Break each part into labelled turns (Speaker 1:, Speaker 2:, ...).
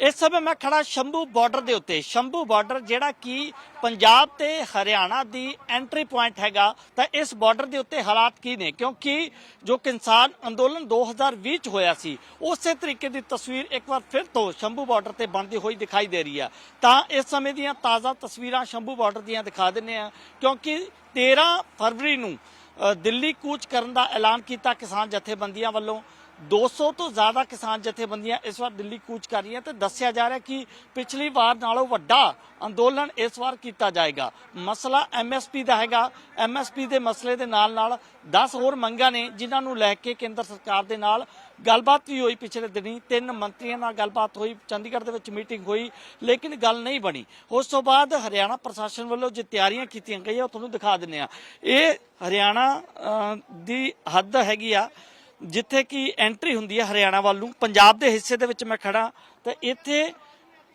Speaker 1: ਇਸ ਸਮੇਂ ਮੈਂ ਖੜਾ ਸ਼ੰਭੂ ਬਾਰਡਰ ਦੇ ਉੱਤੇ। ਸ਼ੰਭੂ ਬਾਰਡਰ ਜਿਹੜਾ ਕਿ ਪੰਜਾਬ ਤੇ ਹਰਿਆਣਾ ਦੀ ਐਂਟਰੀ ਪੁਆਇੰਟ ਹੈਗਾ, ਤਾਂ ਇਸ ਬਾਰਡਰ ਦੇ ਉੱਤੇ ਹਾਲਾਤ ਕੀ ਨੇ? ਕਿਉਂਕਿ ਜੋ ਕਿਸਾਨ ਅੰਦੋਲਨ 2020 ਚ ਹੋਇਆ ਸੀ, ਉਸੇ ਤਰੀਕੇ ਦੀ ਤਸਵੀਰ ਇੱਕ ਵਾਰ ਫਿਰ ਤੋਂ ਸ਼ੰਭੂ ਬਾਰਡਰ ਤੇ ਬਣਦੀ ਹੋਈ ਦਿਖਾਈ ਦੇ ਰਹੀ ਹੈ ਤਾਂ ਇਸ ਸਮੇਂ ਦੀਆਂ ਤਾਜ਼ਾ ਤਸਵੀਰਾਂ ਸ਼ੰਭੂ ਬਾਰਡਰ ਦੀਆਂ ਦਿਖਾ ਦਿੰਨੇ ਆ, ਕਿਉਂਕਿ 13 ਫਰਵਰੀ ਨੂੰ ਦਿੱਲੀ ਕੂਚ ਕਰਨ ਦਾ ਐਲਾਨ ਕੀਤਾ ਕਿਸਾਨ ਜਥੇਬੰਦੀਆਂ ਵੱਲੋਂ। 200 ਤੋਂ ਜ਼ਿਆਦਾ ਕਿਸਾਨ ਜਥੇਬੰਦੀਆਂ ਇਸ ਵਾਰ ਦਿੱਲੀ ਕੂਚ ਕਰ ਰਹੀਆਂ ਤੇ ਦੱਸਿਆ ਜਾ ਰਿਹਾ ਕਿ ਪਿਛਲੀ ਵਾਰ ਨਾਲੋਂ ਵੱਡਾ ਅੰਦੋਲਨ ਇਸ ਵਾਰ ਕੀਤਾ ਜਾਏਗਾ। ਮਸਲਾ ਐਮਐਸਪੀ ਦਾ ਹੈਗਾ। ਐਮਐਸਪੀ ਦੇ ਮਸਲੇ ਦੇ ਨਾਲ ਨਾਲ 10 ਹੋਰ ਮੰਗਾਂ ਨੇ ਜਿਨ੍ਹਾਂ ਨੂੰ ਲੈ ਕੇ ਕੇਂਦਰ ਸਰਕਾਰ ਦੇ ਨਾਲ ਗੱਲਬਾਤ ਵੀ ਹੋਈ ਪਿਛਲੇ ਦਿਨੀ। ਤਿੰਨ ਮੰਤਰੀਆਂ ਨਾਲ ਗੱਲਬਾਤ ਹੋਈ, ਚੰਡੀਗੜ੍ਹ ਦੇ ਵਿੱਚ ਮੀਟਿੰਗ ਹੋਈ, ਲੇਕਿਨ ਗੱਲ ਨਹੀਂ ਬਣੀ। ਉਸ ਤੋਂ ਬਾਅਦ ਹਰਿਆਣਾ ਪ੍ਰਸ਼ਾਸਨ ਵੱਲੋਂ ਜੇ ਤਿਆਰੀਆਂ ਕੀਤੀਆਂ ਗਈਆਂ, ਉਹ ਤੁਹਾਨੂੰ ਦਿਖਾ ਦਿੰਨੇ ਆ ਇਹ ਹਰਿਆਣਾ ਦੀ ਹੱਦ ਹੈਗੀ ਆ। ਜਿੱਥੇ ਕਿ ਐਂਟਰੀ ਹੁੰਦੀ ਹੈ ਹਰਿਆਣਾ ਵੱਲ ਨੂੰ, ਪੰਜਾਬ ਦੇ ਹਿੱਸੇ ਦੇ ਵਿੱਚ ਮੈਂ ਖੜਾ ਤਾਂ ਇੱਥੇ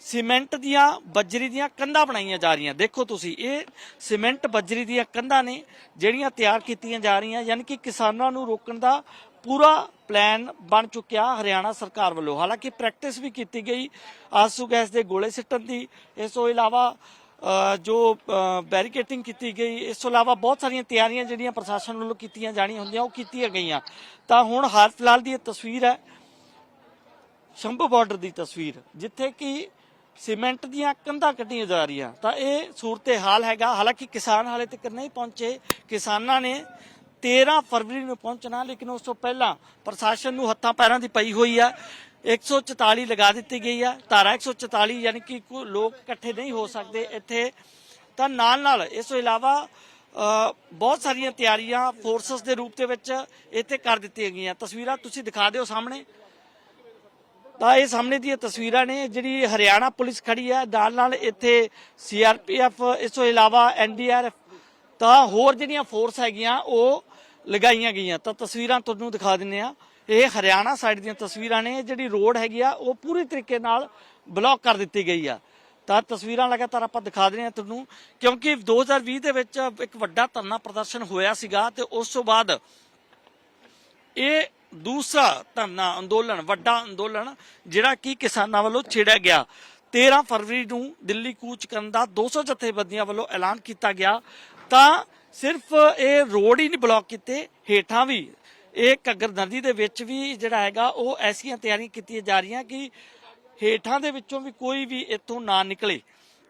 Speaker 1: ਸੀਮੈਂਟ ਦੀਆਂ ਬੱਜਰੀ ਦੀਆਂ ਕੰਧਾਂ ਬਣਾਈਆਂ ਜਾ ਰਹੀਆਂ। ਦੇਖੋ ਤੁਸੀਂ, ਇਹ ਸੀਮੈਂਟ ਬੱਜਰੀ ਦੀਆਂ ਕੰਧਾਂ ਨੇ ਜਿਹੜੀਆਂ ਤਿਆਰ ਕੀਤੀਆਂ ਜਾ ਰਹੀਆਂ, ਯਾਨੀ ਕਿ ਕਿਸਾਨਾਂ ਨੂੰ ਰੋਕਣ ਦਾ ਪੂਰਾ ਪਲਾਨ ਬਣ ਚੁੱਕਿਆ ਹਰਿਆਣਾ ਸਰਕਾਰ ਵੱਲੋਂ। ਹਾਲਾਂਕਿ ਪ੍ਰੈਕਟਿਸ ਵੀ ਕੀਤੀ ਗਈ ਆਸੂ ਗੈਸ ਦੇ ਗੋਲੇ ਸਿੱਟਣ ਦੀ। ਇਸ ਤੋਂ ਇਲਾਵਾ ਜੋ ਬੈਰੀਕੇਟਿੰਗ ਕੀਤੀ ਗਈ, ਇਸ ਤੋਂ ਇਲਾਵਾ ਬਹੁਤ ਸਾਰੀਆਂ ਤਿਆਰੀਆਂ ਜਿਹੜੀਆਂ ਪ੍ਰਸ਼ਾਸਨ ਵੱਲੋਂ ਕੀਤੀਆਂ ਜਾਣੀਆਂ ਹੁੰਦੀਆਂ, ਉਹ ਕੀਤੀਆਂ ਗਈਆਂ। ਤਾਂ ਹੁਣ ਹਾਲ ਫਿਲਹਾਲ ਦੀ ਇਹ ਤਸਵੀਰ ਹੈ, ਸ਼ੰਭੂ ਬਾਰਡਰ ਦੀ ਤਸਵੀਰ, ਜਿੱਥੇ ਕਿ ਸੀਮੈਂਟ ਦੀਆਂ ਕੰਧਾਂ ਕੱਢੀਆਂ ਜਾ ਰਹੀਆਂ। ਤਾਂ ਇਹ ਸੂਰਤੇ ਹਾਲ ਹੈਗਾ। ਹਾਲਾਂਕਿ ਕਿਸਾਨ ਹਾਲੇ ਤੱਕ ਨਹੀਂ ਪਹੁੰਚੇ। ਕਿਸਾਨਾਂ ਨੇ 13 ਫਰਵਰੀ ਨੂੰ ਪਹੁੰਚਣਾ, ਲੇਕਿਨ ਉਸ ਤੋਂ ਪਹਿਲਾਂ ਪ੍ਰਸ਼ਾਸਨ ਨੂੰ ਹੱਥਾਂ ਪੈਰਾਂ ਦੀ ਪਈ ਹੋਈ ਆ। 144 ਲਗਾ ਦਿੱਤੀ ਗਈ ਆ। ਧਾਰਾ 144 ਯਾਨੀ ਕਿ ਲੋਕ ਇਕੱਠੇ ਨਹੀਂ ਹੋ ਸਕਦੇ ਇੱਥੇ। ਤਾਂ ਨਾਲ ਨਾਲ ਇਸ ਤੋਂ ਇਲਾਵਾ ਬਹੁਤ ਸਾਰੀਆਂ ਤਿਆਰੀਆਂ ਫੋਰਸਸ ਦੇ ਰੂਪ ਦੇ ਵਿੱਚ ਇੱਥੇ ਕਰ ਦਿੱਤੀਆਂ ਗਈਆਂ। ਤਸਵੀਰਾਂ ਤੁਸੀਂ ਦਿਖਾ ਦਿਓ ਸਾਹਮਣੇ। ਤਾਂ ਇਹ ਸਾਹਮਣੇ ਦੀਆਂ ਤਸਵੀਰਾਂ ਨੇ ਜਿਹੜੀ ਹਰਿਆਣਾ ਪੁਲਿਸ ਖੜੀ ਹੈ ਨਾਲ ਨਾਲ ਇੱਥੇ ਸੀਆਰਪੀਐਫ ਇਸ ਤੋਂ ਇਲਾਵਾ ਐਨਡੀਆਰਐਫ ਤਾਂ ਹੋਰ ਜਿਹੜੀਆਂ ਫੋਰਸ ਹੈਗੀਆਂ ਉਹ ਲਗਾਈਆਂ ਗਈਆਂ। ਤਾਂ ਤਸਵੀਰਾਂ ਤੁਹਾਨੂੰ ਦਿਖਾ ਦਿੰਨੇ ਆ ਇਹ ਹਰਿਆਣਾ ਸਾਈਡ ਦੀਆਂ ਤਸਵੀਰਾਂ ਨੇ ਜਿਹੜੀ ਰੋਡ ਹੈਗੀ ਆ, ਉਹ ਪੂਰੀ ਤਰੀਕੇ ਨਾਲ ਬਲੌਕ ਕਰ ਦਿੱਤੀ ਗਈ ਆ। ਤਾਂ ਤਸਵੀਰਾਂ ਲਗਾਤਾਰ ਆਪਾਂ ਦਿਖਾ ਰਹੇ ਹਾਂ ਤੁਹਾਨੂੰ, ਕਿਉਂਕਿ 2020 ਦੇ ਵਿੱਚ ਇੱਕ ਵੱਡਾ ਧਰਨਾ ਪ੍ਰਦਰਸ਼ਨ ਹੋਇਆ ਸੀਗਾ ਤੇ ਉਸ ਤੋਂ ਬਾਅਦ ਇਹ ਦੂਸਰਾ ਧਰਨਾ ਅੰਦੋਲਨ, ਵੱਡਾ ਅੰਦੋਲਨ, ਜਿਹੜਾ ਕਿ ਕਿਸਾਨਾਂ ਵੱਲੋਂ ਛੇੜਿਆ ਗਿਆ। 13 ਫਰਵਰੀ ਨੂੰ ਦਿੱਲੀ ਕੂਚ ਕਰਨ ਦਾ 200 ਜਥੇਬੰਦੀਆਂ ਵੱਲੋਂ ਐਲਾਨ ਕੀਤਾ ਗਿਆ। ਤਾਂ ਸਿਰਫ ਇਹ ਰੋਡ ਹੀ ਨਹੀਂ ਬਲੌਕ ਕੀਤੇ, ਹੇਠਾਂ ਵੀ ਇਹ ਘੱਗਰ ਨਦੀ ਦੇ ਵਿੱਚ ਵੀ ਜਿਹੜਾ ਹੈਗਾ ਉਹ ਐਸੀਆਂ ਤਿਆਰੀਆਂ ਕੀਤੀਆਂ ਜਾ ਰਹੀਆਂ ਕਿ ਹੇਠਾਂ ਦੇ ਵਿੱਚੋਂ ਵੀ ਕੋਈ ਵੀ ਇੱਥੋਂ ਨਾ ਨਿਕਲੇ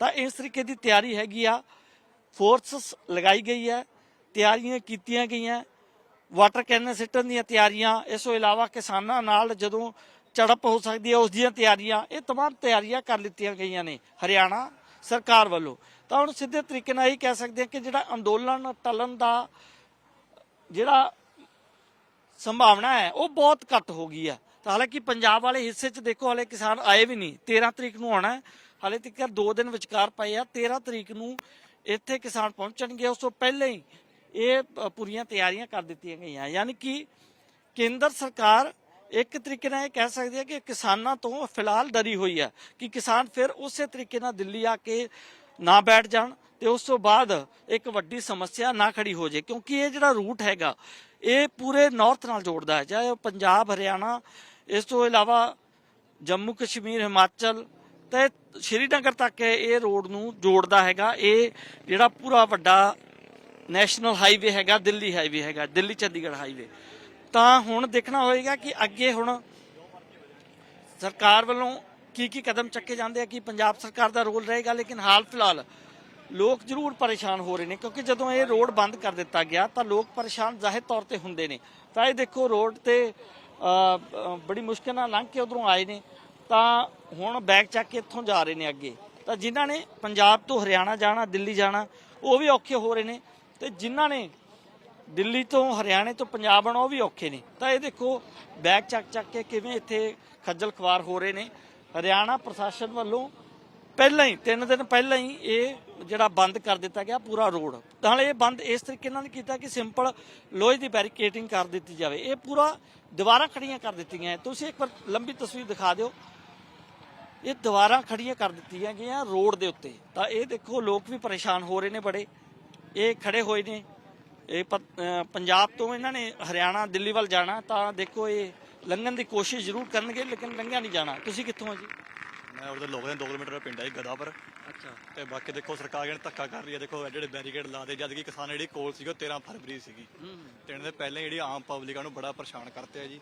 Speaker 1: ਤਾਂ ਇਸ ਤਰੀਕੇ ਦੀ ਤਿਆਰੀ ਹੈਗੀ ਆ ਫੋਰਸਸ ਲਗਾਈ ਗਈ ਹੈ ਤਿਆਰੀਆਂ ਕੀਤੀਆਂ ਗਈਆਂ ਵਾਟਰ ਕੈਨਨ ਸਿੱਟਣ ਦੀਆਂ ਤਿਆਰੀਆਂ ਇਸ ਤੋਂ ਇਲਾਵਾ ਕਿਸਾਨਾਂ ਨਾਲ ਜਦੋਂ ਝੜਪ ਹੋ ਸਕਦੀ ਹੈ ਉਸ ਦੀਆਂ ਤਿਆਰੀਆਂ ਇਹ तमाम ਤਿਆਰੀਆਂ ਕਰ ਲਿੱਤੀਆਂ ਗਈਆਂ ਨੇ ਹਰਿਆਣਾ ਸਰਕਾਰ ਵੱਲੋਂ ਤਾਂ ਹੁਣ ਸਿੱਧੇ ਤਰੀਕੇ ਨਾਲ ਇਹ ਕਹਿ ਸਕਦੇ ਹਾਂ ਕਿ ਜਿਹੜਾ ਅੰਦੋਲਨ ਟਲਣ ਦਾ ਜਿਹੜਾ ਸੰਭਾਵਨਾ ਹੈ, ਉਹ ਬਹੁਤ ਘੱਟ ਹੋ ਗਈ ਹੈ। ਤਾਂ ਹਾਲਾਂਕਿ ਪੰਜਾਬ ਵਾਲੇ ਹਿੱਸੇ 'ਚ ਦੇਖੋ, ਹਾਲੇ ਕਿਸਾਨ ਆਏ ਵੀ ਨਹੀਂ। 13 ਤਰੀਕ ਨੂੰ ਆਉਣਾ ਹੈ। ਹਾਲੇ ਤੱਕ 2 ਦਿਨ ਵਿਚਕਾਰ ਪਏ ਆ। 13 ਤਰੀਕ ਨੂੰ ਇੱਥੇ ਕਿਸਾਨ ਪਹੁੰਚਣਗੇ। ਉਸ ਤੋਂ ਪਹਿਲਾਂ ਹੀ ਇਹ ਪੂਰੀਆਂ ਤਿਆਰੀਆਂ ਕਰ ਦਿੱਤੀਆਂ ਗਈਆਂ। ਯਾਨੀ ਕਿ ਕੇਂਦਰ ਸਰਕਾਰ ਇੱਕ ਤਰੀਕੇ ਨਾਲ ਇਹ ਕਹਿ ਸਕਦੇ ਆ ਕਿ ਕਿਸਾਨਾਂ ਤੋਂ ਫਿਲਹਾਲ ਡਰੀ ਹੋਈ ਹੈ ਕਿ ਕਿਸਾਨ ਫਿਰ ਉਸੇ ਤਰੀਕੇ ਨਾਲ ਦਿੱਲੀ ਆ ਕੇ ਨਾ ਬੈਠ ਜਾਣ ਤੇ ਉਸ ਤੋਂ ਬਾਅਦ ਇੱਕ ਵੱਡੀ ਸਮੱਸਿਆ ਨਾ ਖੜੀ ਹੋ ਜਾਏ। ਕਿਉਂਕਿ ਇਹ ਜਿਹੜਾ ਰੂਟ ਹੈਗਾ ਇਹ ਪੂਰੇ ਨਾਰਥ ਨਾਲ ਜੋੜਦਾ ਹੈ, ਚਾਹੇ ਉਹ ਪੰਜਾਬ, ਹਰਿਆਣਾ, ਇਸ ਤੋਂ ਇਲਾਵਾ ਜੰਮੂ, ਕਸ਼ਮੀਰ, ਹਿਮਾਚਲ ਤੇ ਸ਼੍ਰੀਨਗਰ ਤੱਕ ਇਹ ਰੋਡ ਨੂੰ ਜੋੜਦਾ ਹੈਗਾ। ਇਹ ਜਿਹੜਾ ਪੂਰਾ ਵੱਡਾ ਨੈਸ਼ਨਲ ਹਾਈਵੇ ਹੈਗਾ, ਦਿੱਲੀ ਹਾਈਵੇ ਹੈਗਾ, ਦਿੱਲੀ ਚੰਡੀਗੜ੍ਹ ਹਾਈਵੇ ਤਾਂ ਹੁਣ ਦੇਖਣਾ ਹੋਏਗਾ ਕਿ ਅੱਗੇ ਹੁਣ ਸਰਕਾਰ ਵੱਲੋਂ ਕੀ ਕੀ ਕਦਮ ਚੱਕੇ ਜਾਂਦੇ ਆ, ਕਿ ਪੰਜਾਬ ਸਰਕਾਰ ਦਾ ਰੋਲ ਰਹੇਗਾ, ਲੇਕਿਨ ਹਾਲ ਫਿਲਹਾਲ ਲੋਕ ਜ਼ਰੂਰ ਪਰੇਸ਼ਾਨ ਹੋ ਰਹੇ ਨੇ ਕਿਉਂਕਿ ਜਦੋਂ ਇਹ ਰੋਡ ਬੰਦ ਕਰ ਦਿੱਤਾ ਗਿਆ ਤਾਂ ਲੋਕ ਪਰੇਸ਼ਾਨ ਜ਼ਾਹਿਰ ਤੌਰ ਤੇ ਹੁੰਦੇ ਨੇ। ਤਾਂ ਇਹ ਦੇਖੋ ਰੋਡ ਤੇ ਬੜੀ ਮੁਸ਼ਕਿਲ ਨਾਲ ਲੰਘ ਕੇ ਉਧਰੋਂ ਆਏ ਨੇ। ਤਾਂ ਹੁਣ ਬੈਗ ਚੱਕ ਕੇ ਇੱਥੋਂ ਜਾ ਰਹੇ ਨੇ ਅੱਗੇ। ਤਾਂ ਜਿਨ੍ਹਾਂ ਨੇ ਪੰਜਾਬ ਤੋਂ ਹਰਿਆਣਾ ਜਾਣਾ, ਦਿੱਲੀ ਜਾਣਾ, ਉਹ ਵੀ ਔਖੇ ਹੋ ਰਹੇ ਨੇ। ਤੇ ਜਿਨ੍ਹਾਂ ਨੇ ਦਿੱਲੀ ਤੋਂ ਹਰਿਆਣੇ ਤੋਂ ਪੰਜਾਬ ਆਉਣਾ, ਉਹ ਵੀ ਔਖੇ ਨੇ। ਤਾਂ ਇਹ ਦੇਖੋ ਬੈਗ ਚੱਕ ਚੱਕ ਕੇ ਕਿਵੇਂ ਇੱਥੇ ਖੱਜਲ ਖਵਾਰ ਹੋ ਰਹੇ ਨੇ। ਹਰਿਆਣਾ ਪ੍ਰਸ਼ਾਸਨ ਵੱਲੋਂ ਪਹਿਲਾਂ ਹੀ, ਤਿੰਨ ਦਿਨ ਪਹਿਲਾਂ ਹੀ ਇਹ ਜਿਹੜਾ ਬੰਦ ਕਰ ਦਿੱਤਾ ਗਿਆ ਪੂਰਾ ਰੋਡ। ਨਾਲੇ ਇਹ ਬੰਦ ਇਸ ਤਰੀਕੇ ਨਾਲ ਨਹੀਂ ਕੀਤਾ ਕਿ ਸਿੰਪਲ ਲੋਹੇ ਦੀ ਬੈਰੀਕੇਡਿੰਗ ਕਰ ਦਿੱਤੀ ਜਾਵੇ। ਇਹ ਪੂਰਾ ਦੀਵਾਰਾਂ ਖੜੀਆਂ ਕਰ ਦਿੱਤੀਆਂ ਹੈ। ਤੁਸੀਂ ਇੱਕ ਵਾਰ ਲੰਬੀ ਤਸਵੀਰ ਦਿਖਾ ਦਿਓ। ਇਹ ਦੀਵਾਰਾਂ ਖੜੀਆਂ ਕਰ ਦਿੱਤੀਆਂ ਗਈਆਂ ਰੋਡ ਦੇ ਉੱਤੇ। ਤਾਂ ਇਹ ਦੇਖੋ ਲੋਕ ਵੀ ਪਰੇਸ਼ਾਨ ਹੋ ਰਹੇ ਨੇ ਬੜੇ। ਇਹ ਖੜੇ ਹੋਏ ਨੇ। ਇਹ ਪ- ਪੰਜਾਬ ਤੋਂ ਇਹਨਾਂ ਨੇ ਹਰਿਆਣਾ, ਦਿੱਲੀ ਵੱਲ ਜਾਣਾ ਤਾਂ ਦੇਖੋ ਇਹ ਲੰਘਣ ਦੀ ਕੋਸ਼ਿਸ਼ ਜ਼ਰੂਰ ਕਰਨਗੇ, ਲੇਕਿਨ ਲੰਘਿਆ ਨਹੀਂ ਜਾਣਾ। ਤੁਸੀਂ ਕਿੱਥੋਂ ਹੋ ਜੀ?
Speaker 2: ਮੈਂ ਉਹਦੇ ਲੋਕਾਂ ਦੇ 2 ਕਿਲੋਮੀਟਰ ਦਾ ਪਿੰਡ ਹੈ ਜੀ ਗਦਾਪੁਰ
Speaker 1: ਅੱਛਾ।
Speaker 2: ਤੇ ਬਾਕੀ ਦੇਖੋ ਸਰਕਾਰ ਜਿਹੜੇ ਧੱਕਾ ਕਰ ਰਹੀ ਹੈ ਦੇਖੋ ਜਿਹੜੇ ਬੈਰੀਕੇਡ ਲਾ ਦੇ ਜਦ ਕਿ ਕਿਸਾਨ ਜਿਹੜੀ ਕੋਲ ਸੀਗੀ ਉਹ 13 ਫਰਵਰੀ ਸੀਗੀ। ਤੇ ਇਹਨਾਂ ਦੇ ਪਹਿਲਾਂ ਜਿਹੜੀ ਆਮ ਪਬਲਿਕਾਂ ਨੂੰ ਬੜਾ ਪਰੇਸ਼ਾਨ ਕਰਤੇ ਆ ਜੀ।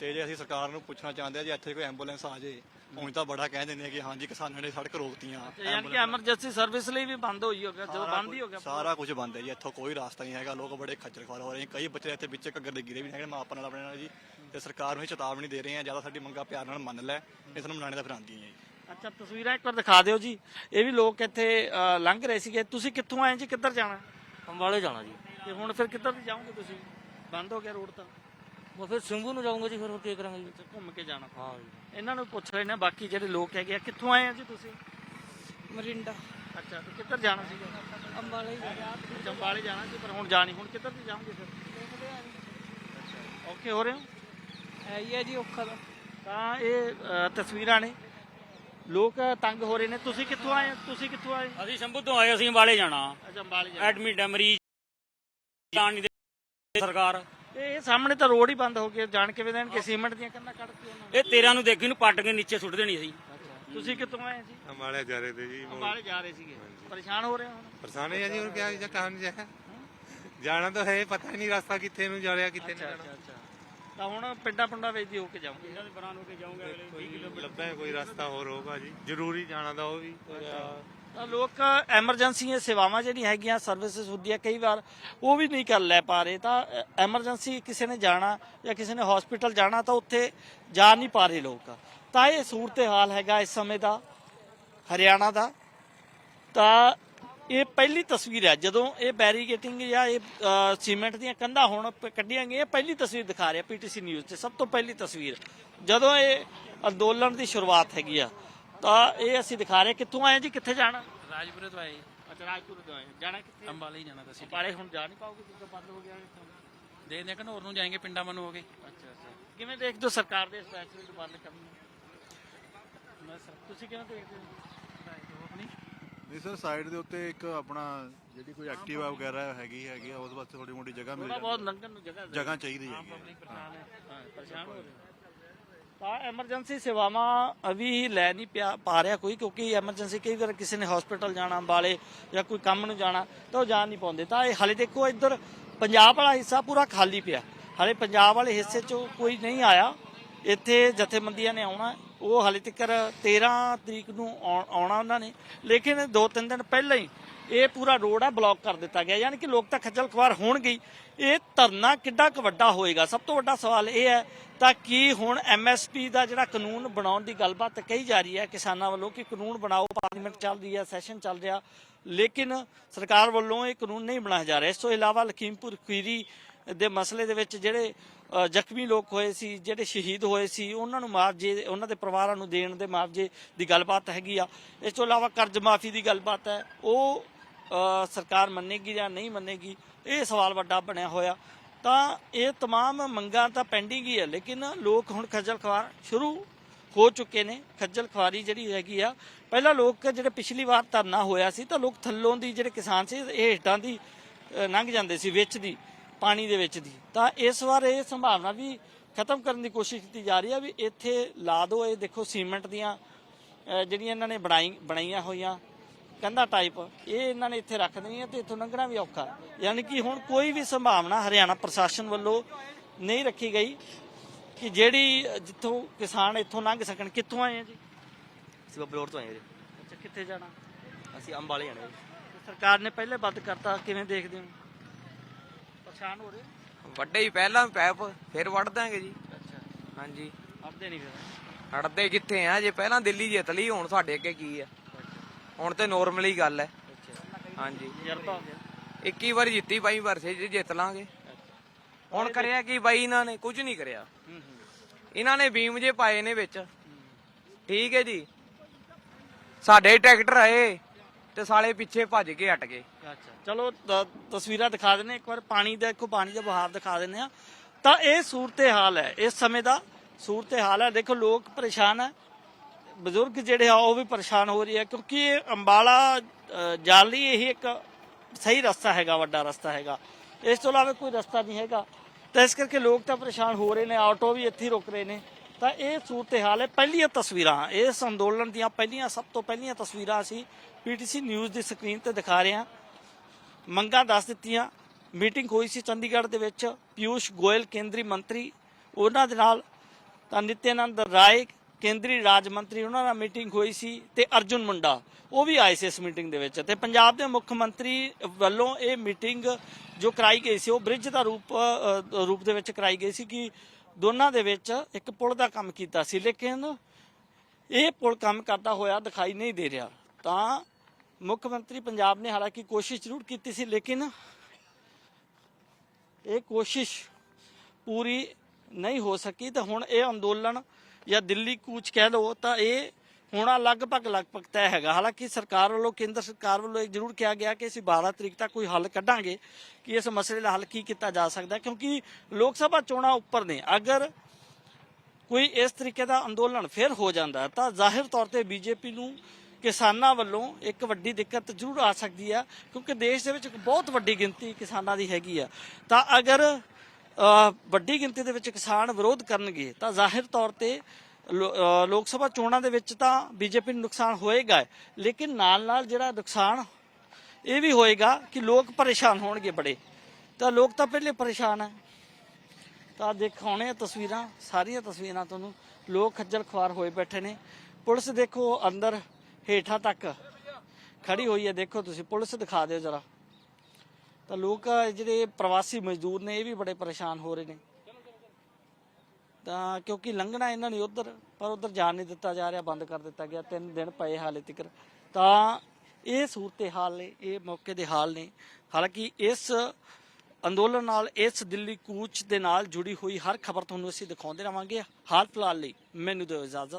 Speaker 2: ਤੇ ਜੇ ਅਸੀਂ ਸਰਕਾਰ ਨੂੰ ਪੁੱਛਣਾ ਚਾਹੁੰਦੇ ਆ ਜੀ ਇੱਥੇ ਕੋਈ ਐਂਬੂਲੈਂਸ ਆ ਜੇ ਉਂਝ ਤਾਂ ਬੜਾ ਕਹਿ ਦਿੰਦੇ ਆ ਕਿ ਹਾਂਜੀ ਕਿਸਾਨਾਂ ਨੇ ਸੜਕ ਰੋਕਤੀਆਂ
Speaker 1: ਯਾਨੀ ਕਿ ਐਮਰਜੈਂਸੀ ਸਰਵਿਸ ਲਈ ਵੀ ਬੰਦ ਹੋਈ ਹੋ ਗਿਆ ਜਦੋਂ ਬੰਦ ਹੀ ਹੋ ਗਿਆ
Speaker 2: ਸਾਰਾ ਕੁਝ ਬੰਦ ਹੈ ਜੀ ਇੱਥੋਂ ਕੋਈ ਰਾਸਤਾ ਨਹੀਂ ਹੈਗਾ ਲੋਕ ਬੜੇ ਖੱਜਲ ਖੁਆਰ ਹੋ ਰਹੇ ਨੇ। ਕਈ ਬੱਚੇ ਇੱਥੇ ਵਿੱਚ ਘੱਗਰ ਦੇ ਗਿਰੇ ਵੀ ਹੈਗੇ ਮਾਪਿਆਂ ਨਾਲ ਆਪਣੇ ਨਾਲ ਜੀ। ਤੇ ਸਰਕਾਰ ਨੂੰ ਇਹ ਚੇਤਾਵਨੀ ਦੇ ਰਹੇ ਆ ਜ਼ਿਆਦਾ ਸਾਡੀ ਮੰਗਾਂ ਪਿਆਰ ਨਾਲ ਮੰਨ ਲੈ ਇਸ ਨੂੰ ਮਨਾਣੇ ਦਾ ਫਿਰ ਹੈ ਜੀ।
Speaker 1: ਅੱਛਾ ਤਸਵੀਰਾਂ ਇੱਕ ਵਾਰ ਦਿਖਾ ਦਿਓ ਜੀ। ਇਹ ਵੀ ਲੋਕ ਇੱਥੇ ਅ, ਲੰਘ ਰਹੇ ਸੀਗੇ। ਤੁਸੀਂ ਕਿੱਥੋਂ ਆਏ ਜੀ? ਕਿੱਧਰ ਜਾਣਾ?
Speaker 3: ਅੰਬਾਲੇ ਜਾਣਾ ਜੀ।
Speaker 1: ਤੇ ਹੁਣ ਫਿਰ ਕਿੱਧਰ ਦੀ ਜਾਓਗੇ ਤੁਸੀਂ? ਬੰਦ ਹੋ ਗਿਆ ਰੋਡ ਤਾਂ?
Speaker 3: ਮੈਂ ਫਿਰ ਸਿੰਘੂ ਨੂੰ ਜਾਊਂਗਾ ਜੀ ਫਿਰ ਹੋਰ ਕੀ ਕਰਾਂਗੇ ਜੀ।
Speaker 1: ਅੱਛਾ, ਘੁੰਮ ਕੇ ਜਾਣਾ।
Speaker 3: ਹਾਂ ਜੀ।
Speaker 1: ਇਹਨਾਂ ਨੂੰ ਪੁੱਛ ਰਹੇ ਨੇ ਬਾਕੀ ਜਿਹੜੇ ਲੋਕ ਹੈਗੇ ਆ ਕਿੱਥੋਂ ਆਏ ਆ ਜੀ ਤੁਸੀਂ?
Speaker 4: ਮਰਿੰਡਾ।
Speaker 1: ਅੱਛਾ ਤੇ ਕਿੱਧਰ ਜਾਣਾ ਸੀਗਾ?
Speaker 4: ਅੰਬਾਲੇ
Speaker 1: ਜੰਬਾਲੇ ਜਾਣਾ। ਸੀ ਪਰ ਹੁਣ ਜਾਣੀ ਹੁਣ ਕਿੱਧਰ ਦੀ ਜਾਓਗੇ ਫਿਰ? ਓਕੇ ਹੋ ਰਹੇ ਹੋ?
Speaker 4: ਹੈ ਹੀ ਹੈ ਜੀ ਔਖਾ ਤਾਂ।
Speaker 1: ਤਾਂ ਇਹ ਅ, ਤਸਵੀਰਾਂ ਨੇ। ਲੋਕ ਤੰਗ ਹੋ ਰਹੇ ਨੇ ਤੁਸੀਂ ਕਿੱਥੋਂ ਆਏ ਤੁਸੀਂ ਕਿੱਥੋਂ ਆਏ
Speaker 3: ਅਸੀਂ ਸ਼ੰਭੂ ਤੋਂ ਆਏ ਅਸੀਂ ਅੰਬਾਲੇ ਜਾਣਾ
Speaker 1: ਅੱਛਾ ਅੰਬਾਲੇ ਜਾਣਾ
Speaker 3: ਐਡਮਿਟ ਹੈ ਮਰੀਜ਼ ਜਾਣ ਨਹੀਂ ਦੇ ਸਰਕਾਰ
Speaker 1: ਤੇ ਇਹ ਸਾਹਮਣੇ ਤਾਂ ਰੋਡ ਹੀ ਬੰਦ ਹੋ ਗਿਆ ਜਾਣ ਕਿਵੇਂ ਦੇਣਗੇ ਸੀਮੈਂਟ ਦੀਆਂ ਕੰਧਾਂ ਕੱਢ ਕੇ ਉਹਨਾਂ ਨੇ
Speaker 3: ਇਹ 13 ਨੂੰ ਦੇਖੀ ਨੂੰ ਪੱਟ ਕੇ ਨੀਚੇ ਸੁੱਟ ਦੇਣੀ ਸੀ
Speaker 1: ਤੁਸੀਂ ਕਿੱਥੋਂ ਆਏ ਜੀ
Speaker 5: हमारे जा रहे थे जी
Speaker 1: ਅੰਬਾਲੇ ਜਾ ਰਹੇ ਸੀਗੇ ਪਰੇਸ਼ਾਨ ਹੋ ਰਹੇ ਹੋ ਹੁਣ
Speaker 5: परेशान है जी और क्या क्या कहाँ नहीं जाए जाना तो है पता ही नहीं रास्ता कितने में जा रहा कितने
Speaker 1: ਅੱਛਾ ਅੱਛਾ ਅੱਛਾ ਤਾਂ ਹੁਣ ਪਿੰਡਾਂ ਪੁੰਡਾਂ ਵਿੱਚ ਦੀ ਹੋ ਕੇ ਜਾਵਾਂਗੇ
Speaker 3: ਇਹਨਾਂ ਦੇ ਬਰਾਂ ਹੋ ਕੇ ਜਾਊਂਗਾ
Speaker 5: ਅਗਲੇ 20 ਕਿਲੋਮੀਟਰ। ਲੱਭਦਾ ਹੈ ਕੋਈ ਰਸਤਾ ਹੋਰ ਹੋਊਗਾ ਜੀ। ਜ਼ਰੂਰੀ ਜਾਣਾ ਦਾ ਉਹ ਵੀ।
Speaker 1: ਤਾਂ ਲੋਕ ਐਮਰਜੈਂਸੀ ਸੇਵਾਵਾਂ ਜਿਹੜੀਆਂ ਹੈਗੀਆਂ ਸਰਵਿਸਿਜ਼ ਹੁੰਦੀਆਂ ਕਈ ਵਾਰ ਉਹ ਵੀ ਨਹੀਂ ਕਰ ਲੈ ਪਾ ਰਹੇ। ਤਾਂ ਐਮਰਜੈਂਸੀ ਕਿਸੇ ਨੇ ਜਾਣਾ ਜਾਂ ਕਿਸੇ ਨੇ ਹਸਪੀਟਲ ਜਾਣਾ ਤਾਂ ਉੱਥੇ ਜਾ ਨਹੀਂ ਪਾ ਰਹੇ ਲੋਕ। ਤਾਂ ਇਹ ਸੂਰਤ ਹਾਲ ਹੈਗਾ ਇਸ ਸਮੇਂ ਦਾ ਹਰਿਆਣਾ ਦਾ। ਤਾਂ ਇਹ ਪਹਿਲੀ ਤਸਵੀਰ ਹੈ ਜਦੋਂ ਇਹ ਬੈਰੀਗੇਟਿੰਗ ਜਾਂ ਇਹ ਸੀਮੈਂਟ ਦੀਆਂ ਕੰਧਾਂ ਹੁਣ ਕੱਢੀਆਂ ਗਈਆਂ ਇਹ ਪਹਿਲੀ ਤਸਵੀਰ ਦਿਖਾ ਰਿਹਾ ਪੀਟੀਸੀ ਨਿਊਜ਼ ਤੇ ਸਭ ਤੋਂ ਪਹਿਲੀ ਤਸਵੀਰ। ਜਦੋਂ ਇਹ ਅੰਦੋਲਨ ਦੀ ਸ਼ੁਰੂਆਤ ਹੈਗੀ ਆ ਤਾਂ ਇਹ ਅਸੀਂ ਦਿਖਾ ਰਹੇ ਕਿੱਥੋਂ ਆਏ ਜੀ ਕਿੱਥੇ ਜਾਣਾ?
Speaker 4: ਰਾਜਪੁਰੇ ਤੋਂ ਆਏ
Speaker 1: ਅੱਛਾ ਰਾਜਪੁਰ ਤੋਂ ਆਏ। ਜਾਣਾ ਕਿੱਥੇ?
Speaker 4: ਅੰਬਾਲੇ ਹੀ ਜਾਣਾ ਤਾਂ ਸੀ
Speaker 1: ਬਾਰੇ ਹੁਣ ਜਾ ਨਹੀਂ ਪਾਓਗੇ ਜਦੋਂ ਬੰਦ ਹੋ ਗਿਆ? ਇਹ
Speaker 4: ਦੇ ਦੇ ਘਨੌਰ ਨੂੰ ਜਾਏਂਗੇ ਪਿੰਡਾਂ ਮਨ ਹੋ ਗਏ
Speaker 1: ਅੱਛਾ ਅੱਛਾ। ਕਿਵੇਂ ਦੇਖਦੇ ਹੋ ਸਰਕਾਰ ਦੇ ਇਸ ਫੈਸਲੇ ਨੂੰ ਬੰਦ ਕਰਨ ਨੂੰ? ਮੈਂ ਸਰ ਤੁਸੀਂ ਕਿਵੇਂ ਦੇਖਦੇ ਹੋ?
Speaker 6: ਨਹੀਂ ਸਰ ਸਾਈਡ ਦੇ ਉੱਤੇ ਇੱਕ ਆਪਣਾ ਜਿਹੜੀ ਕੋਈ ਐਕਟਿਵਾ ਵਗੈਰਾ ਹੈਗੀ ਹੈਗੀ ਆ ਉਸ ਵਾਸਤੇ ਥੋੜੀ ਮੋਟੀ ਜਗ੍ਹਾ ਮਿਲ
Speaker 1: ਥੋੜਾ
Speaker 6: ਜਾਂਦੀ
Speaker 1: ਬਹੁਤ ਲੰਘਣ ਨੂੰ ਜਗ੍ਹਾ।
Speaker 6: ਜਗ੍ਹਾ ਚਾਹੀਦੀ।
Speaker 1: ਹਾਂ, ਪਰੇਸ਼ਾਨ ਹੋ। ਰਹੇ ਤਾਂ ਐਮਰਜੈਂਸੀ ਸੇਵਾਵਾਂ ਅਭੀ ਲੈ ਨਹੀਂ ਪਿਆ ਪਾ ਰਿਹਾ ਕੋਈ ਕਿਉਂਕਿ ਐਮਰਜੈਂਸੀ ਕਈ ਵਾਰ ਕਿਸੇ ਨੇ ਹਸਪੀਟਲ ਜਾਣਾ ਅੰਬਾਲੇ ਜਾਂ ਕੋਈ ਕੰਮ ਨੂੰ ਜਾਣਾ ਤਾਂ ਉਹ ਜਾ ਨਹੀਂ ਪਾਉਂਦੇ। ਤਾਂ ਇਹ ਹਾਲੇ ਦੇਖੋ ਇੱਧਰ ਪੰਜਾਬ ਵਾਲਾ ਹਿੱਸਾ ਪੂਰਾ ਖਾਲੀ ਪਿਆ। ਹਾਲੇ ਪੰਜਾਬ ਵਾਲੇ ਹਿੱਸੇ 'ਚੋਂ ਕੋਈ ਨਹੀਂ ਆਇਆ। ਇੱਥੇ ਜਥੇਬੰਦੀਆਂ ਨੇ ਆਉਣਾ। ਉਹ ਹਾਲੇ ਤੱਕ 13 ਤਰੀਕ ਨੂੰ ਆਉ- ਆਉਣਾ ਉਹਨਾਂ ਨੇ। ਲੇਕਿਨ ਦੋ ਤਿੰਨ ਦਿਨ ਪਹਿਲਾਂ ਹੀ ਇਹ ਪੂਰਾ ਰੋਡ ਆ ਬਲੌਕ ਕਰ ਦਿੱਤਾ ਗਿਆ। ਯਾਨੀ ਕਿ ਲੋਕ ਤਾਂ ਖੱਜਲ ਖਵਾਰ ਹੋਣਗੇ ਇਹ ਧਰਨਾ ਕਿੱਡਾ ਕੁ ਵੱਡਾ ਹੋਏਗਾ? ਸਭ ਤੋਂ ਵੱਡਾ ਸਵਾਲ ਇਹ ਹੈ ਤਾਂ ਕੀ ਹੁਣ ਐਮਐਸਪੀ ਦਾ ਜਿਹੜਾ ਕਾਨੂੰਨ ਬਣਾਉਣ ਦੀ ਗੱਲਬਾਤ ਕਹੀ ਜਾ ਰਹੀ ਹੈ ਕਿਸਾਨਾਂ ਵੱਲੋਂ ਕਿ ਕਾਨੂੰਨ ਬਣਾਓ, ਪਾਰਲੀਮੈਂਟ ਚੱਲ ਰਹੀ ਹੈ, ਸੈਸ਼ਨ ਚੱਲ ਰਿਹਾ। ਲੇਕਿਨ ਸਰਕਾਰ ਵੱਲੋਂ ਇਹ ਕਾਨੂੰਨ ਨਹੀਂ ਬਣਾਇਆ ਜਾ ਰਿਹਾ। ਇਸ ਤੋਂ ਇਲਾਵਾ ਲਖੀਮਪੁਰ ਖੀਰੀ ਦੇ ਮਸਲੇ ਦੇ ਵਿੱਚ ਜਿਹੜੇ ਜ਼ਖਮੀ ਲੋਕ ਹੋਏ ਸੀ ਜਿਹੜੇ ਸ਼ਹੀਦ ਹੋਏ ਸੀ ਉਹਨਾਂ ਨੂੰ ਮੁਆਵਜ਼ੇ ਉਹਨਾਂ ਦੇ ਪਰਿਵਾਰਾਂ ਨੂੰ ਦੇਣ ਦੇ ਮੁਆਵਜ਼ੇ ਦੀ ਗੱਲਬਾਤ ਹੈਗੀ ਆ ਇਸ ਤੋਂ ਇਲਾਵਾ ਕਰਜ਼ ਮਾਫੀ ਦੀ ਗੱਲਬਾਤ ਹੈ ਉਹ ਅ, ਸਰਕਾਰ ਮੰਨੇਗੀ ਜਾਂ ਨਹੀਂ ਮੰਨੇਗੀ ਇਹ ਸਵਾਲ ਵੱਡਾ ਬਣਿਆ ਹੋਇਆ ਤਾਂ ਇਹ तमाम ਮੰਗਾਂ ਤਾਂ ਪੈਂਡਿੰਗ ਹੀ ਹੈ ਲੇਕਿਨ ਲੋਕ ਹੁਣ ਖੱਜਲ ਖਵਾਰ ਸ਼ੁਰੂ ਹੋ ਚੁੱਕੇ ਨੇ ਖੱਜਲ ਖਵਾਰੀ ਜਿਹੜੀ ਹੈਗੀ ਆ ਪਹਿਲਾਂ ਲੋਕ ਜਿਹੜੇ ਪਿਛਲੀ ਵਾਰ ਧਰਨਾ ਹੋਇਆ ਸੀ ਤਾਂ ਲੋਕ ਥੱਲੋਂ ਦੀ ਜਿਹੜੇ ਕਿਸਾਨ ਸੀ ਇਹ ਹੇਠਾਂ ਦੀ ਅ, ਲੰਘ ਜਾਂਦੇ ਸੀ ਵਿੱਚ ਦੀ ਪਾਣੀ ਦੇ ਵਿੱਚ ਦੀ। ਤਾਂ ਇਸ ਵਾਰ ਇਹ ਸੰਭਾਵਨਾ ਵੀ ਖਤਮ ਕਰਨ ਦੀ ਕੋਸ਼ਿਸ਼ ਕੀਤੀ ਜਾ ਰਹੀ ਹੈ ਵੀ ਇੱਥੇ ਲਾ ਦਿਓ ਇਹ ਦੇਖੋ ਸੀਮੈਂਟ ਦੀਆਂ ਜਿਹੜੀਆਂ ਇਹਨਾਂ ਨੇ ਬਣਾਈ ਬਣਾਈਆਂ ਹੋਈਆਂ ਕੰਧਾ ਟਾਈਪ ਇਹ ਇਹਨਾਂ ਨੇ ਇੱਥੇ ਰੱਖ ਦੇਣੀਆਂ ਤੇ ਇੱਥੋਂ ਲੰਘਣਾ ਵੀ ਔਖਾ। ਯਾਨੀ ਕਿ ਹੁਣ ਕੋਈ ਵੀ ਸੰਭਾਵਨਾ ਹਰਿਆਣਾ ਪ੍ਰਸ਼ਾਸਨ ਵੱਲੋਂ ਨਹੀਂ ਰੱਖੀ ਗਈ ਕਿ ਜਿਹੜੀ ਜਿੱਥੋਂ ਕਿਸਾਨ ਇੱਥੋਂ ਲੰਘ ਸਕਣ। ਕਿੱਥੋਂ ਆਏ ਆ ਜੀ?
Speaker 7: ਅਸੀਂ ਬਬਲੌਰ ਤੋਂ ਆਏ ਵੀਰੇ
Speaker 1: ਅੱਛਾ ਕਿੱਥੇ ਜਾਣਾ?
Speaker 7: ਅਸੀਂ ਅੰਬਾਲੇ ਜਾਣਾ ਜੀ।
Speaker 1: ਸਰਕਾਰ ਨੇ ਪਹਿਲੇ ਬੰਦ ਕਰਤਾ ਕਿਵੇਂ ਦੇਖਦੇ ਹੋ? ਪਰੇਸ਼ਾਨ ਹੋ ਰਹੇ? ਹੋ?
Speaker 8: ਵੱਡੇ ਹੀ ਪਹਿਲਾਂ ਪੈਪ ਫਿਰ ਵੱਢ ਦਾਂਗੇ ਜੀ।
Speaker 1: ਅੱਛਾ।
Speaker 8: ਹਾਂਜੀ।
Speaker 1: ਆਪਦੇ ਨਹੀਂ ਫਿਰ।
Speaker 8: ਹਟਦੇ ਕਿੱਥੇ ਆ ਜੇ ਪਹਿਲਾਂ ਦਿੱਲੀ ਜਿੱਤ ਲਈ ਹੁਣ ਸਾਡੇ ਅੱਗੇ ਕੀ ਆ? ਹੁਣ ਤੇ ਨੋਰਮਲੀ ਗੱਲ ਹੈ। ਹਾਂਜੀ।
Speaker 1: ਤਜਰਬਾ ਹੋ ਗਿਆ।
Speaker 8: 21 ਵਾਰੀ ਜਿੱਤੀ ਬਾਈ ਵਰਸੇ ਜੇ ਜਿੱਤ ਲਾਂਗੇ। ਹੁਣ ਕਰਿਆ ਕੀ ਬਾਈ ਇਹਨਾਂ ਨੇ? ਕੁਝ ਨਹੀਂ ਕਰਿਆ।
Speaker 1: ਹੂੰ ਹੂੰ।
Speaker 8: ਇਹਨਾਂ ਨੇ ਬੀਮ ਜੇ ਪਾਏ ਨੇ ਵਿੱਚ। ਠੀਕ ਹੈ ਜੀ। ਸਾਡੇ ਟਰੈਕਟਰ ਆਏ। ਤੇ ਸਾਲੇ ਪਿੱਛੇ ਭੱਜ ਕੇ ਹਟ ਗਏ।
Speaker 1: ਅੱਛਾ। ਚਲੋ ਤ- ਤਸਵੀਰਾਂ ਦਿਖਾ ਦਿੰਨੇ ਇੱਕ ਵਾਰ। ਪਾਣੀ ਦਾ ਦੇਖੋ ਪਾਣੀ ਦਾ ਬਹਾਵ ਦਿਖਾ ਦਿੰਨੇ ਆ ਤਾਂ ਇਹ ਸੂਰਤ ਹਾਲ ਹੈ। ਇਸ ਸਮੇਂ ਦਾ ਸੂਰਤ ਹਾਲ ਹੈ। ਦੇਖੋ ਲੋਕ ਪਰੇਸ਼ਾਨ ਹੈ। ਬਜ਼ੁਰਗ ਜਿਹੜੇ ਆ ਉਹ ਵੀ ਪਰੇਸ਼ਾਨ ਹੋ ਰਹੀ ਹੈ ਕਿਉਂਕਿ ਇਹ ਅੰਬਾਲਾ ਅ, ਜਾਣ ਇਹ ਇੱਕ ਸਹੀ ਰਸਤਾ ਹੈਗਾ ਵੱਡਾ ਰਸਤਾ ਹੈਗਾ। ਇਸ ਤੋਂ ਇਲਾਵਾ ਕੋਈ ਰਸਤਾ ਨਹੀਂ ਹੈਗਾ। ਤਾਂ ਇਸ ਕਰਕੇ ਲੋਕ ਤਾਂ ਪਰੇਸ਼ਾਨ ਹੋ ਰਹੇ ਨੇ। ਆਟੋ ਵੀ ਇੱਥੇ ਹੀ ਰੁਕ ਰਹੇ ਨੇ। ਤਾਂ ਇਹ ਸੂਰਤ-ਹਾਲ ਹੈ। ਪਹਿਲੀਆਂ ਤਸਵੀਰਾਂ ਇਸ ਅੰਦੋਲਨ ਦੀਆਂ ਪਹਿਲੀਆਂ ਸਭ ਤੋਂ ਪਹਿਲੀਆਂ ਤਸਵੀਰਾਂ ਸੀ ਪੀਟੀਸੀ ਨਿਊਜ਼ ਦੀ ਸਕਰੀਨ ਤੇ ਦਿਖਾ ਰਿਹਾ ਮੰਗਾਂ ਦੱਸ ਦਿੱਤੀਆਂ। ਮੀਟਿੰਗ ਹੋਈ ਸੀ ਚੰਡੀਗੜ੍ਹ ਦੇ ਵਿੱਚ। ਪਿਊਸ਼ ਗੋਇਲ ਕੇਂਦਰੀ ਮੰਤਰੀ, ਉਹਨਾਂ ਦੇ ਨਾਲ ਤਾਂ ਨਿਤਿਆਨੰਦ ਰਾਏ ਕੇਂਦਰੀ ਰਾਜ ਮੰਤਰੀ, ਉਹਨਾਂ ਨਾਲ ਮੀਟਿੰਗ ਹੋਈ ਸੀ ਤੇ ਅਰਜੁਨ ਮੁੰਡਾ, ਉਹ ਵੀ ਆਏ ਸੀ ਇਸ ਮੀਟਿੰਗ ਦੇ ਵਿੱਚ ਤੇ ਪੰਜਾਬ ਦੇ ਮੁੱਖ ਮੰਤਰੀ ਵੱਲੋਂ ਇਹ ਮੀਟਿੰਗ ਜੋ ਕਰਾਈ ਗਈ ਸੀ, ਉਹ ਬ੍ਰਿਜ ਦਾ ਰੂਪ ਰੂਪ ਦੇ ਵਿੱਚ ਕਰਾਈ ਗਈ ਸੀ ਕਿ ਦੋਨਾਂ ਦੇ ਵਿੱਚ ਇੱਕ ਪੁਲ ਦਾ ਕੰਮ ਕੀਤਾ ਸੀ, ਲੇਕਿਨ ਇਹ ਪੁਲ ਕੰਮ ਕਰਦਾ ਹੋਇਆ ਦਿਖਾਈ ਨਹੀਂ ਦੇ ਰਿਹਾ। ਤਾਂ ਮੁੱਖ ਮੰਤਰੀ ਪੰਜਾਬ ਨੇ ਹਾਲਾਂਕਿ ਕੋਸ਼ਿਸ਼ ਜ਼ਰੂਰ ਕੀਤੀ ਸੀ, ਲੇਕਿਨ ਇਹ ਕੋਸ਼ਿਸ਼ ਪੂਰੀ ਨਹੀਂ ਹੋ ਸਕੀ। ਤਾਂ ਹੁਣ ਇਹ ਅੰਦੋਲਨ ਜਾਂ ਦਿੱਲੀ ਕੂਚ ਕਹਿ ਲਓ, ਤਾਂ ਇਹ ਹੋਣਾ ਲਗਭਗ ਲਗਭਗ ਤੈਅ ਹੈਗਾ। ਹਾਲਾਂਕਿ ਸਰਕਾਰ ਵੱਲੋਂ, ਕੇਂਦਰ ਸਰਕਾਰ ਵੱਲੋਂ ਇਹ ਜ਼ਰੂਰ ਕਿਹਾ ਗਿਆ ਕਿ ਅਸੀਂ 12 ਤਰੀਕ ਤੱਕ ਕੋਈ ਹੱਲ ਕੱਢਾਂਗੇ ਕਿ ਇਸ ਮਸਲੇ ਦਾ ਹੱਲ ਕੀ ਕੀਤਾ ਜਾ ਸਕਦਾ ਹੈ, ਕਿਉਂਕਿ ਲੋਕ ਸਭਾ ਚੋਣਾਂ ਉੱਪਰ ਨੇ। ਅਗਰ ਕੋਈ ਇਸ ਤਰੀਕੇ ਦਾ ਅੰਦੋਲਨ ਫਿਰ ਹੋ ਜਾਂਦਾ ਤਾਂ ਜ਼ਾਹਿਰ ਤੌਰ ਤੇ ਬੀਜੇਪੀ ਨੂੰ ਕਿਸਾਨਾਂ ਵੱਲੋਂ ਇੱਕ ਵੱਡੀ ਦਿੱਕਤ ਜ਼ਰੂਰ ਆ ਸਕਦੀ ਹੈ ਕਿਉਂਕਿ ਦੇਸ਼ ਦੇ ਵਿੱਚ ਇੱਕ ਬਹੁਤ ਵੱਡੀ ਗਿਣਤੀ ਕਿਸਾਨਾਂ ਦੀ ਹੈਗੀ ਆ। ਤਾਂ ਅਗਰ ਵੱਡੀ ਗਿਣਤੀ ਦੇ ਵਿੱਚ ਕਿਸਾਨ ਵਿਰੋਧ ਕਰਨਗੇ, ਤਾਂ ਜ਼ਾਹਿਰ ਤੌਰ ਤੇ ਲੋਕ ਸਭਾ ਚੋਣਾਂ ਦੇ ਵਿੱਚ ਤਾਂ ਬੀਜੇਪੀ ਨੂੰ ਨੁਕਸਾਨ ਹੋਏਗਾ ਲੇਕਿਨ ਨਾਲ ਨਾਲ ਜਿਹੜਾ ਨੁਕਸਾਨ ਇਹ ਵੀ ਹੋਏਗਾ ਕਿ ਲੋਕ ਪਰੇਸ਼ਾਨ ਹੋਣਗੇ ਬੜੇ। ਤਾਂ ਲੋਕ ਤਾਂ ਪਹਿਲੇ ਪਰੇਸ਼ਾਨ ਹੈ ਤਾਂ ਦਿਖਾਉਣੇ ਆ ਤਸਵੀਰਾਂ, ਸਾਰੀਆਂ ਤਸਵੀਰਾਂ ਤੁਹਾਨੂੰ। ਲੋਕ ਖੱਜਲ ਖੁਆਰ ਹੋਏ ਬੈਠੇ ਨੇ। ਪੁਲਿਸ ਦੇਖੋ ਅੰਦਰ ਹੇਠਾਂ ਤੱਕ ਖੜੀ ਹੋਈ ਹੈ। ਦੇਖੋ ਤੁਸੀਂ, ਪੁਲਿਸ ਦਿਖਾ ਦਿਓ ਜਰਾ। ਤਾਂ ਲੋਕ ਜਿਹੜੇ ਪ੍ਰਵਾਸੀ ਮਜ਼ਦੂਰ ਨੇ, ਇਹ ਵੀ ਬੜੇ ਪਰੇਸ਼ਾਨ ਹੋ ਰਹੇ ਨੇ। ਤਾਂ ਕਿਉਂਕਿ ਲੰਘਣਾ ਇਹਨਾਂ ਨੇ ਉਧਰ, ਪਰ ਉਧਰ ਜਾਣ ਨਹੀਂ ਦਿੱਤਾ ਜਾ ਰਿਹਾ, ਬੰਦ ਕਰ ਦਿੱਤਾ ਗਿਆ। ਤਿੰਨ ਦਿਨ ਪਏ ਹਾਲੇ ਤੱਕ ਤਾਂ ਇਹ ਸੂਰਤ ਹਾਲ ਨੇ, ਇਹ ਮੌਕੇ ਦੇ ਹਾਲ ਨੇ। ਹਾਲਾਂਕਿ ਇਸ ਅੰਦੋਲਨ ਨਾਲ, ਇਸ ਦਿੱਲੀ ਕੂਚ ਦੇ ਨਾਲ ਜੁੜੀ ਹੋਈ ਹਰ ਖਬਰ ਤੁਹਾਨੂੰ ਅਸੀਂ ਦਿਖਾਉਂਦੇ ਰਵਾਂਗੇ। ਹਾਲ ਫਿਲਹਾਲ ਲਈ ਮੈਨੂੰ ਦਿਓ ਇਜਾਜ਼ਤ।